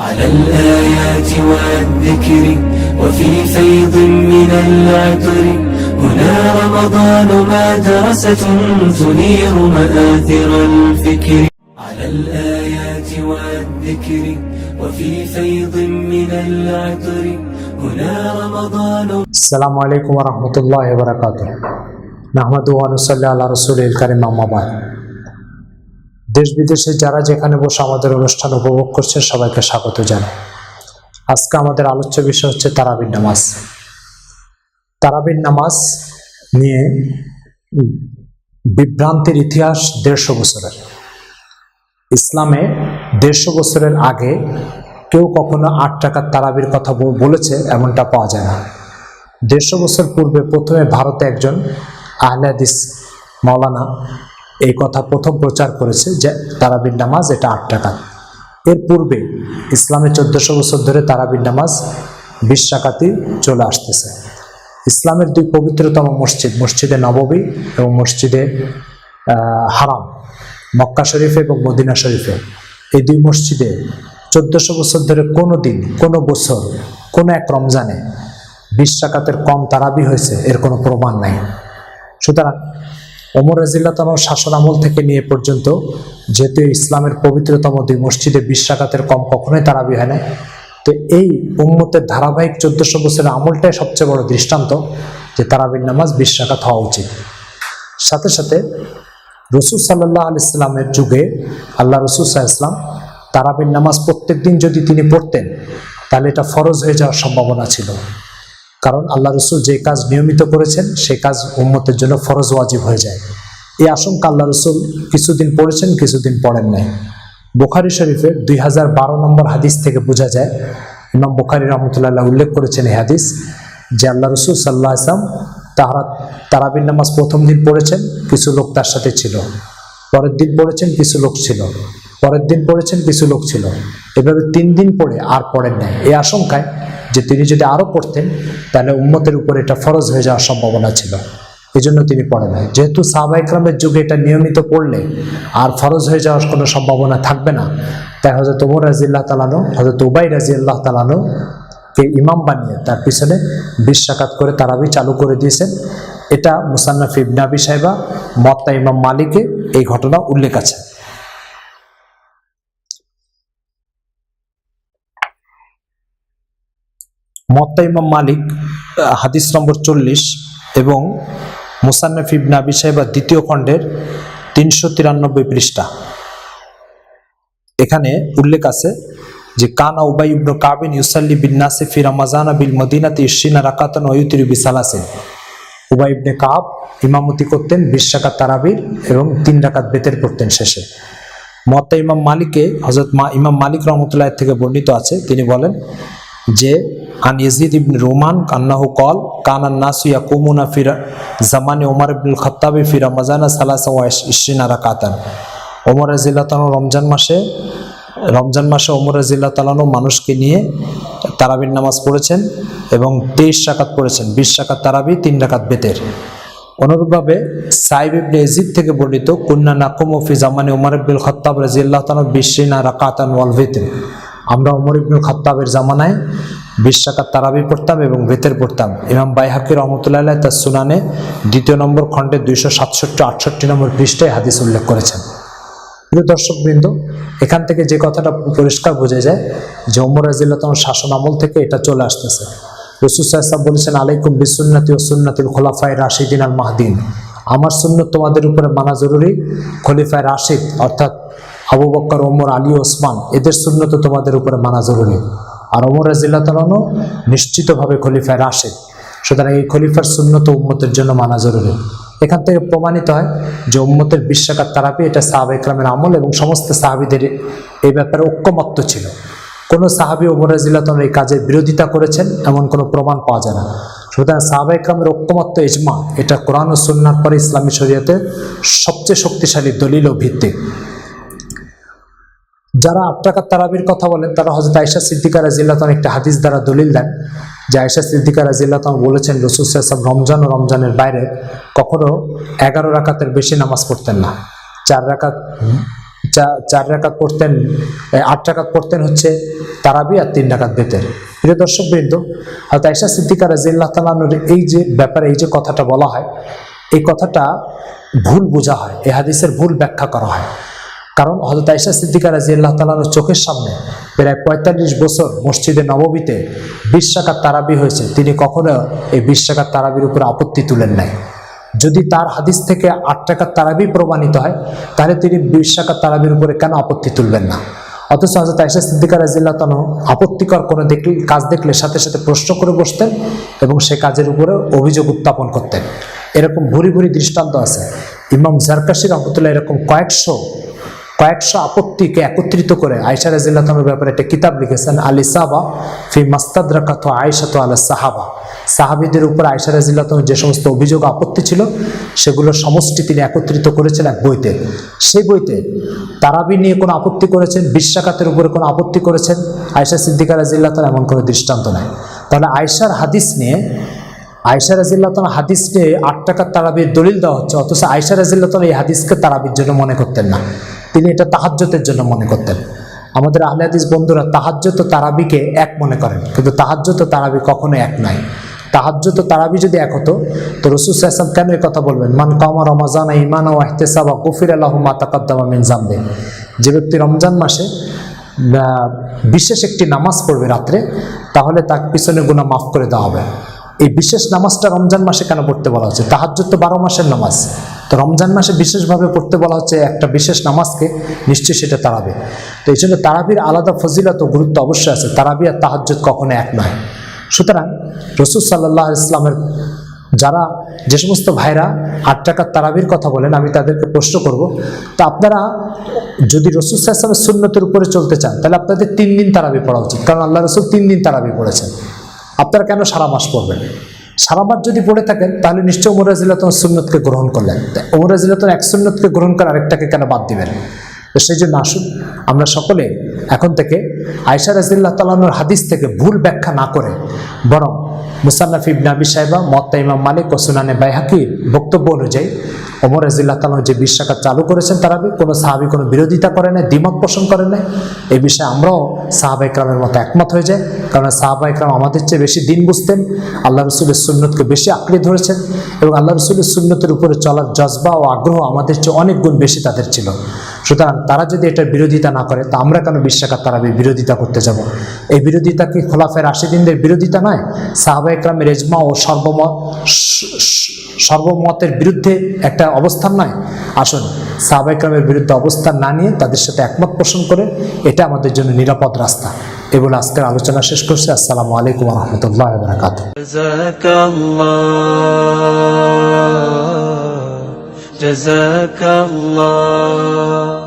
على الآيات والذكر وفي فيض من العطر. هنا رمضان مدرسة تنير مآثر الفكر. على الآيات والذكر وفي فيض من العطر. هنا رمضان السلام عليكم ورحمة الله وبركاته. نحمد ونصلي على رسوله الكريم أما بعد. দেশ বিদেশে যারা যেখানে বসে আমাদের অনুষ্ঠান উপভোগ করছে, সবাইকে স্বাগত জানাই। আজকে আমাদের আলোচ্য বিষয় হচ্ছে তারাবির নামাজ। তারাবির নামাজ নিয়ে বিভ্রান্তির ইতিহাস দেড়শো বছরের। ইসলামে দেড়শো বছরের আগে কেউ কখনো আট টাকার তারাবির কথা বলেছে, এমনটা পাওয়া যায় না। দেড়শো বছর পূর্বে প্রথমে ভারতে একজন আহলাদিস মাওলানা এই কথা প্রথম প্রচার করেছে যে তারাবির নামাজ এটা আট টাকা। এর পূর্বে ইসলামে চোদ্দশো বছর ধরে তারাবির নামাজ বিশ টাকাতে চলে আসতেছে। ইসলামের দুই পবিত্রতম মসজিদ, মসজিদে নববী এবং মসজিদে হারাম, মক্কা শরীফে এবং মদিনা শরীফে। এই দুই মসজিদে চোদ্দশো বছর ধরে কোনো দিন, কোনো বছর, কোনো এক রমজানে বিশ টাকাতের কম তারাবি হয়েছে, এর কোনো প্রমাণ নাই। সুতরাং ওমর রাজিল্লাতন শাসন আমল থেকে নিয়ে পর্যন্ত যেহেতু ইসলামের পবিত্রতম দুই মসজিদে বিশ কম কখনোই তারাবি হয় না তো এই উম্মতের ধারাবাহিক চোদ্দশো বছরের আমলটাই সবচেয়ে বড় দৃষ্টান্ত যে তারাবির নামাজ বিশ হওয়া উচিত। সাথে সাথে রসুল সাল্লাহ আল ইসলামের যুগে আল্লাহ রসুল ইসলাম তারাবির নামাজ প্রত্যেক দিন যদি তিনি পড়তেন, তাহলে এটা ফরজ হয়ে যাওয়ার সম্ভাবনা ছিল। কারণ আল্লাহ রসুল যে কাজ নিয়মিত করেছেন, সে কাজ উম্মতের জন্য ফরজ ওয়াজিব হয়ে যায়। এই আশঙ্কা আল্লাহ রসুল কিছুদিন পড়েছেন, কিছুদিন পড়েন নাই। বুখারি শরীফের দুই হাজার বারো নম্বর হাদিস থেকে বোঝা যায়, ইমাম বুখারি রহমতুল্লাহ উল্লেখ করেছেন এই হাদিস যে আল্লাহ রসুল সাল্লাহ আসলাম তাহারা তারাবির নামাজ প্রথম দিন পড়েছেন, কিছু লোক তার সাথে ছিল। পরের দিন পড়েছেন, কিছু লোক ছিল। পরের দিন পড়েছেন, কিছু লোক ছিল। এভাবে তিন দিন পড়ে আর পড়েন নাই। এই আশঙ্কায় যে তিনি যদি আরও পড়তেন, তাহলে উম্মতের উপর এটা ফরজ হয়ে যাওয়ার সম্ভাবনা ছিল। এই জন্য তিনি পড়েন নাই। যেহেতু সাহবা ইকরামের যুগে এটা নিয়মিত পড়লে আর ফরজ হয়ে যাওয়ার কোনো সম্ভাবনা থাকবে না, তাই হজরত ওমর রাজিল্লাহ তালানো হজরত উবাই রাজি আল্লাহ তালানো কে ইমাম বানিয়ে তার পিছনে বিশ সাকাত করে তারাবি চালু করে দিয়েছেন। এটা মুসান্নাফ ইবনাবি সাহেবা মত্তা ইমাম মালিকে এই ঘটনা উল্লেখ আছে। মত্তা ইমাম মালিক হাদিস নম্বর চল্লিশ এবং মুসান্নাফ ইবনাবি সাহেবা দ্বিতীয় খণ্ডের তিনশো তিরানব্বই পৃষ্ঠা। এখানে উল্লেখ আছে যে, কানা উবাই ইবনু কাবিন ইউসাল্লি বিন নাসি ফি রামাজানা বিল মদিনাতে ইশিনা রাকাতান ওয়ুতির বিসালাসিন উবাই ইবনে কাব ইমামতি করতেন বিশ রাকাত তারাবির এবং তিন রাকাত বেতের পড়তেন শেষে। মত্তা ইমাম মালিকে হজরত মা ইমাম মালিক রহমতুল্লাহ থেকে বর্ণিত আছে, তিনি বলেন যে আন ইয়াজিদ ইবনে রোমান, কান্নাহু কল কানান নাসু ইয়াকুমুনা ফির জামানে ওমর ইবনুল খাত্তাবি ফি রামাজানা সালাসা ওয়া ইশরিনা রাকাতান। ওমর রাজিল্লাহ রমজান মাসে রমজান মাসে ওমর রাজিল্লাহ তালানো মানুষকে নিয়ে তারাবির নামাজ পড়েছেন এবং তেইশ রাকাত পড়েছেন, বিশ রাকাত তারাবি, তিন রাকাত বেতের। অনুরূপভাবে সাইব ইবনে এজিদ থেকে বর্ণিত, কুন্না নাকুম ফি জামানে উমর ইবনুল খত্তাব রাজিয়াল্লাহ তাআলা বিশরিনা রাকাতান ওয়াল ভিতর আমরা উমর ইবনুল খত্তাবের জামানায় বিশ রাকাত তারাবি পড়তাম এবং বেতের পড়তাম। ইমাম বাইহাকি রহমতুল্লাহ তার সুনানে দ্বিতীয় নম্বর খণ্ডে দুইশো সাতষট্টি, আটষট্টি নম্বর পৃষ্ঠায় হাদিস উল্লেখ করেছেন। প্রিয় দর্শকবৃন্দ, এখান থেকে যে কথাটা পরিষ্কার বোঝা যায় যে ওমর রাজিল্লাহ শাসন আমল থেকে এটা চলে আসতেছে। রসুল সাহেব বলেছেন, আলাইকুম বিসুন্নাতি ও সুন্নাতিল খোলাফায় রাশিদিন আল মাহদিন আমার সুন্নত তোমাদের উপরে মানা জরুরি, খলিফায় রাশিদ অর্থাৎ আবু বক্কর, ওমর, আলী, ওসমান, এদের সুন্নত তোমাদের উপরে মানা জরুরি। আর ওমর রাজিল্লাহ তালানো নিশ্চিতভাবে খলিফায় রাশিদ। সুতরাং এই খলিফার সুন্নত উম্মতের জন্য মানা জরুরি। এখান থেকে প্রমাণিত হয় যে উম্মতের বিশ্বাকার তারাপি এটা সাহাবা ইকরামের আমল এবং সমস্ত সাহাবিদের এই ব্যাপারে ঐক্যমত্য ছিল। কোনো সাহাবি ওমরাজিল্লাতন এই কাজের বিরোধিতা করেছেন এমন কোনো প্রমাণ পাওয়া যায় না। সুতরাং সাহাবা ইকরামের ঐক্যমত্য, ইজমা, এটা কোরআন ও সুন্নার পরে ইসলামী শরীয়তে সবচেয়ে শক্তিশালী দলিল ও ভিত্তি। যারা আট টাকার তারাবির কথা বলেন, তারা হজরত আয়সা সিদ্দিকা রাজিল্লাতন একটা হাদিস দ্বারা দলিল দেন যে আয়সা সিদ্দিকা রাজিল্লাতন বলেছেন, রসুল সাহেব রমজান ও রমজানের বাইরে কখনো এগারো রাকাতের বেশি নামাজ পড়তেন না। চার রাকাত চার রাকাত পড়তেন আট রাকাত পড়তেন হচ্ছে তারাবি আর তিন রাকাত বেতের। প্রিয় দর্শক বৃন্দ হয়তো আয়সা সিদ্দিকা রাজিল্লাহ তালানুর এই যে ব্যাপারে, এই যে কথাটা বলা হয়, এই কথাটা ভুল বোঝা হয় এ হাদিসের ভুল ব্যাখ্যা করা হয়। কারণ হজরত আয়সা সিদ্দিকা রাজি আল্লাহ তালানোর চোখের সামনে প্রায় পঁয়তাল্লিশ বছর মসজিদে নববীতে বিশ টাকার তারাবি হয়েছে। তিনি কখনো এই বিশ টাকার তারাবির উপর আপত্তি তুলেন নাই। যদি তার হাদিস থেকে আট টাকার তারাবি প্রমাণিত হয়, তাহলে তিনি বিশ টাকার তারাবির উপরে কেন আপত্তি তুলবেন না? অথচ হজরত আয়সা সিদ্দিকা রাজিল্লাহ তানু আপত্তিকর কোনো দেখলে কাজ দেখলে সাথে সাথে প্রশ্ন করে বসতেন এবং সে কাজের উপরে অভিযোগ উত্থাপন করতেন। এরকম ভুরি ভুরি দৃষ্টান্ত আছে। ইমাম জারকাশি রহমতুল্লাহ এরকম কয়েকশো কয়েকশো আপত্তিকে একত্রিত করে আয়সা রাজিল্লাহর ব্যাপারে একটা কিতাব লিখেছেন আলী সাবা ফি মাস্তাদ রাখাত আয়সাত আলা সাহাবা। সাহাবিদের উপর আয়সা রাজিল্লাহ যে সমস্ত অভিযোগ, আপত্তি ছিল, সেগুলোর সমষ্টি তিনি একত্রিত করেছেন এক বইতে। সেই বইতে তারাবি নিয়ে কোনো আপত্তি করেছেন বিশ্বাকাতের উপরে কোনো আপত্তি করেছেন আয়সা সিদ্দিকা রাজিল্লাহ এমন কোনো দৃষ্টান্ত নাই। তাহলে আয়সার হাদিস নিয়ে আয়সা রাজিল্লাহ হাদিস নিয়ে আট টাকার তারাবির দলিল দেওয়া হচ্ছে, অথচ আয়সা রাজিল্লাহ এই হাদিসকে তারাবির জন্য মনে করতেন না। তিনি এটা তাহাজ্যতের জন্য মনে করতেন। আমাদের আহলে হাদিস বন্ধুরা তাহাজ্যত ও তারাবিকে এক মনে করেন, কিন্তু তাহাজ্যত ও তারাবি কখনো এক নয় তাহাজ্যত ও তারাবি যদি এক হতো, তো রসুল সাহসাম কেন কথা বলবেন? মান কামা রমাজান ইমান ও আহতেসাবা গফির আল্লাহ মাতাকাদ্দামা মিন জামবে যে ব্যক্তি রমজান মাসে বিশেষ একটি নামাজ পড়বে রাত্রে, তাহলে তার পিছনে গুণা মাফ করে দেওয়া হবে। এই বিশেষ নামাজটা রমজান মাসে কেন পড়তে বলা হচ্ছে? তাহাজ্জুদ তো বারো মাসের নামাজ। তো রমজান মাসে বিশেষভাবে পড়তে বলা হচ্ছে একটা বিশেষ নামাজকে নিশ্চয়ই সেটা তারাবি। তো এই জন্য তারাবির আলাদা ফজিলত ও গুরুত্ব অবশ্যই আছে। তারাবি আর তাহাজ্জুদ কখনো এক নয়। সুতরাং রসুল সাল্লাহ ইসলামের যারা যে সমস্ত ভাইরা আট টাকার তারাবির কথা বলেন, আমি তাদেরকে প্রশ্ন করব, তা আপনারা যদি রসুল সাল্লামের সুন্নতের উপরে চলতে চান, তাহলে আপনাদের তিন দিন তারাবি পড়া উচিত। কারণ আল্লাহ রসুল তিন দিন তারাবি পড়েছেন। আপনারা কেন সারা মাস পড়বেন? সারা যদি পড়ে থাকেন, তাহলে নিশ্চয় ওমর রাজিল্লাতন সুন্নতকে গ্রহণ করলেন। ওমর রাজিল্লাতন এক সুন্নতকে গ্রহণ করে আরেকটাকে কেন বাদ দিবেন? তো সেই জন্য আসুন, আমরা সকলে এখন থেকে আয়সা রাজিল্লাহ তালানোর হাদিস থেকে ভুল ব্যাখ্যা না করে, বরং মুসান্নাফ ইবনে আবি সাহেবা মত্তা ইমাম মালিক ও সুনানে বাইহাকির বক্তব্য অনুযায়ী ওমর রাজিল্লাহ তালান যে বিশ্বাকাত চালু করেছেন তারা কোনো সাহাবি কোনো বিরোধিতা করে নাই, দ্বিমত পোষণ করে নাই। এই বিষয়ে আমরাও সাহাবা ইকরামের মতো একমত হয়ে যাই, কারণ সাহাবা ইকরাম আমাদের চেয়ে বেশি দিন বুঝতেন, আল্লাহ রসুলের সুন্নতকে বেশি আঁকড়ে ধরেছেন এবং আল্লাহ রসুলের সুন্নতের উপরে চলার জজবা ও আগ্রহ আমাদের চেয়ে অনেক গুণ বেশি তাদের ছিল। সুতরাং তারা যদি এটার বিরোধিতা না করে তা আমরা কেন বিশ্বাকাত তারা বিরোধিতা করতে যাব এই বিরোধিতা কি খোলাফের আশিদিনদের বিরোধিতা নয় সাহাবা ইকরামের এজমা ও সর্বমত স- স- সর্বমতের বিরুদ্ধে একটা অবস্থান নয় আসুন সাহাবা ইকরামের বিরুদ্ধে অবস্থান না নিয়ে তাদের সাথে একমত পোষণ করে এটা আমাদের জন্য নিরাপদ রাস্তা এ বলে আজকের আলোচনা শেষ করছি আসসালামু আলাইকুম রহমতুল্লাহ বরাকাত جزاك الله جزاك الله